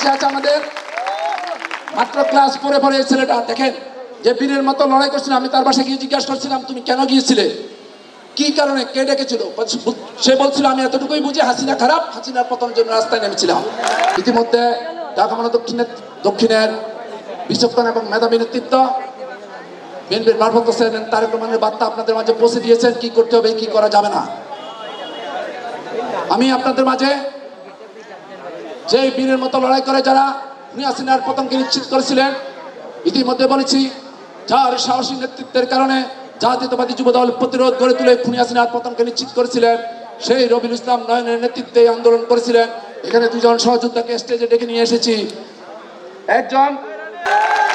বসে আছে আমাদের। মাত্র ক্লাস পরে পরে ছেলেটা। দেখেন, যে বীরের মতো লড়াই করছিল, আমি তার বাসায় গিয়ে জিজ্ঞাসা করছিলাম, তুমি কেন গিয়েছিলে? কি কারণে? কে ডেকেছিল? সে বলছিল, আমি এতটুকুই বুঝি, হাসিনা খারাপ, হাসিনার পতনের জন্য রাস্তায় নেমেছিলাম। ইতিমধ্যে ঢাকা মহানগর দক্ষিণের দক্ষিণের বিচক্ষণ এবং মেধাবী নেতৃত্ব, বিএনপির ভারপ্রাপ্ত চেয়ারম্যান তারেক রহমানের বার্তা আপনাদের মাঝে পৌঁছে দিয়েছেন, কি করতে হবে, কি করা যাবে না। আমি আপনাদের মাঝে যে বীরের মতো লড়াই করে যারা হাসিনার পতনকে নিশ্চিত করেছিলেন, ইতিমধ্যে বলেছি, যার সাহসী নেতৃত্বের কারণে জাতীয়তাবাদী যুবদল প্রতিরোধ গড়ে তুলে খুনি হাসিনার পতনকে নিশ্চিত করেছিলেন, সেই রবিউল ইসলাম নয়নের নেতৃত্বে আন্দোলন করেছিলেন। এখানে দুজন সহযোদ্ধাকে স্টেজে ডেকে নিয়ে এসেছি। একজন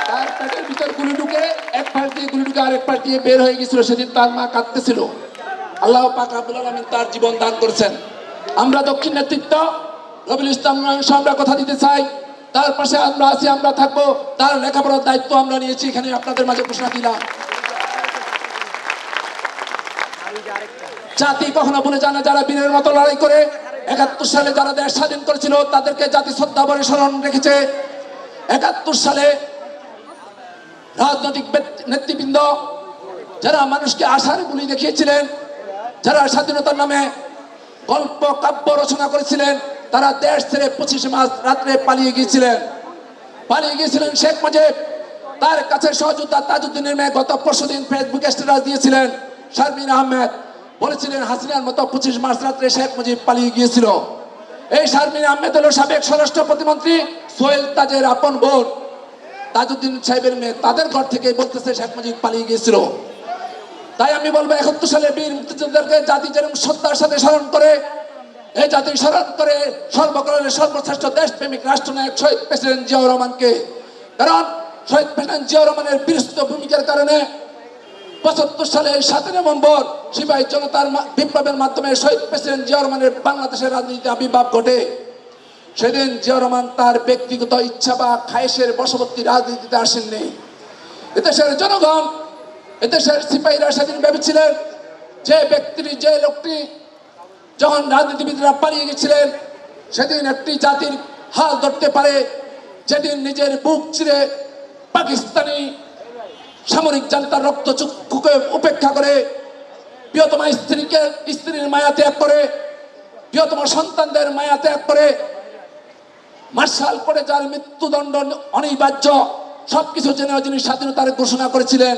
তার পেটের ভিতর গুলি ঢুকে এক পাশ দিয়ে গুলি ঢুকে আরেক পাশ দিয়ে বের হয়ে গেছিল সেদিন তার মা কাঁদতেছিল। আল্লাহ পাক রাব্বুল আলামিন তার জীবন দান করেছেন। আমরা দক্ষিণ নেতৃত্ব রবিউল ইসলাম আমরা কথা দিতে চাই। তার পাশে আমরা আছি, আমরা থাকব। তার লেখাপড়ার দায়িত্ব আমরা নিয়েছি, এখানে আপনাদের মাঝে ঘোষণা দিলাম। জাতি কখনো ভুলে জানে যারা বীরের মতো লড়াই করে, একাত্তর সালে যারা দেশ স্বাধীন করেছিল, তাদেরকে জাতি শ্রদ্ধা বলে স্মরণ রেখেছে। একাত্তর সালে রাজনৈতিক নেতৃবৃন্দ, যারা মানুষকে আশার গুলি দেখিয়েছিলেন, যারা স্বাধীনতার নামে গল্প, কাব্য রচনা করেছিলেন তারা দেশ ছেড়ে পঁচিশে মাস রাত্রে পালিয়ে গিয়েছিলেন। পালিয়ে গিয়েছিলেন শেখ মুজিব। তার কাছে সহযোদ্ধা তাজউদ্দিনের মেয়ে গত পরশু দিন ফেসবুকে স্ট্যাটাস দিয়েছিলেন শারমিন আহমেদ। বলেছিলেন, হাসিনার মতো পঁচিশ মার্চ রাত্রে শেখ মুজিব পালিয়ে গিয়েছিল। এই শারমিন আহমেদ হলো সাবেক স্বরাষ্ট্র প্রতিমন্ত্রী সোহেল তাজের আপন বোন। তাজউদ্দিন সাহেবের মেয়ে তাদের ঘর থেকে বলতেছে শেখ মুজিব পালিয়ে গিয়েছিল। তাই আমি বলব, একাত্তর সালে বীর মুক্তিযোদ্ধাদেরকে জাতি যেরকম শ্রদ্ধার সাথে স্মরণ করে এই জাতি স্মরণ করে সর্বকালের সর্বশ্রেষ্ঠ দেশপ্রেমিক রাষ্ট্রনায়ক শহীদ প্রেসিডেন্ট জিয়াউর রহমানকে। কারণ শহীদ প্রেসিডেন্ট জিয়াউর রহমানের বিরস্ত ভূমিকার কারণে পঁচাত্তর সালে সাতই নভেম্বর সিপাহী জনতার বিপ্লবের মাধ্যমে শহীদ প্রেসিডেন্ট জিয়াউর রহমানের বাংলাদেশের রাজনীতিতে আবির্ভাব ঘটে। সেদিন জিয়াউর রহমান তার ব্যক্তিগত ইচ্ছা বা খায়েশের বশবর্তী রাজনীতিতে আসেননি। এদেশের জনগণ, এদেশের সিপাহীরা সেদিন ভেবেছিলেন, যে ব্যক্তিটি, যে লোকটি যখন রাজনীতিবিদরা পালিয়ে গেছিলেন, সেদিন একটি জাতির হাল ধরতে পারে, যেদিন নিজের বুক চিরে পাকিস্তানি সামরিক জান্তার রক্ত চক্ষুকে উপেক্ষা করে, প্রিয়তম স্ত্রীকে, স্ত্রীর মায়া ত্যাগ করে, প্রিয়তম সন্তানদের মায়া ত্যাগ করে, মার্শাল করে যার মৃত্যুদণ্ড অনিবার্য, সবকিছু জেনে যিনি স্বাধীনতার ঘোষণা করেছিলেন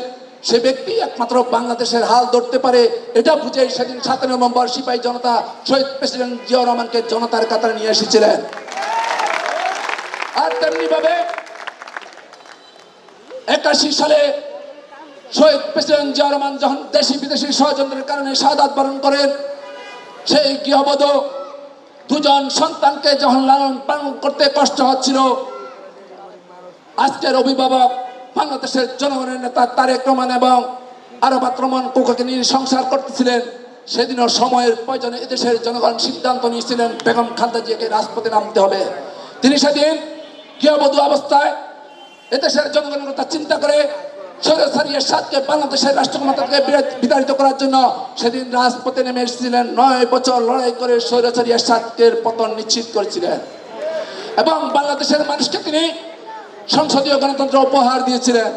সে ব্যক্তি একমাত্র বাংলাদেশের হাল ধরতে পারে, এটা বুঝে সেদিন সাতই নভেম্বর সিপাহী জনতা শহীদ প্রেসিডেন্ট জিয়াউর রহমানকে জনতার কাতারে নিয়ে এসেছিলেন। আর তেমনি ভাবে একাশি সালে শহীদ প্রেসিডেন্ট জিয়া রহমান যখন দেশি বিদেশি ষড়যন্ত্রের কারণে শাহাদাত বরণ করেন, সেই গৃহবধ দুজন সন্তানকে যখন লালন পালন করতে কষ্ট হচ্ছিল, আজকের অভিভাবক বাংলাদেশের জনগণের নেতা তারেক রহমান এবং আরব রহমান কোকাকে নিয়ে সংসার করতেছিলেন। সেদিনও সময়ের প্রয়োজনে এদেশের জনগণ সিদ্ধান্ত নিয়েছিলেন, বেগম খালদা জিয়াকে রাজপথে নামতে হবে। তিনি সেদিন গৃহবধূ অবস্থায় এদেশের জনগণের কথা চিন্তা করে সৈয়দ এরশাদকে বাংলাদেশের রাষ্ট্রক্ষমতাকে বিতাড়িত করার জন্য সেদিন রাজপথে নেমে এসেছিলেন। নয় বছর লড়াই করে সৈরাচারী এরশাদকে পতন নিশ্চিত করেছিলেন। এবং বাংলাদেশের মানুষকে তিনি সংসদীয় গণতন্ত্র উপহার দিয়েছিলেন।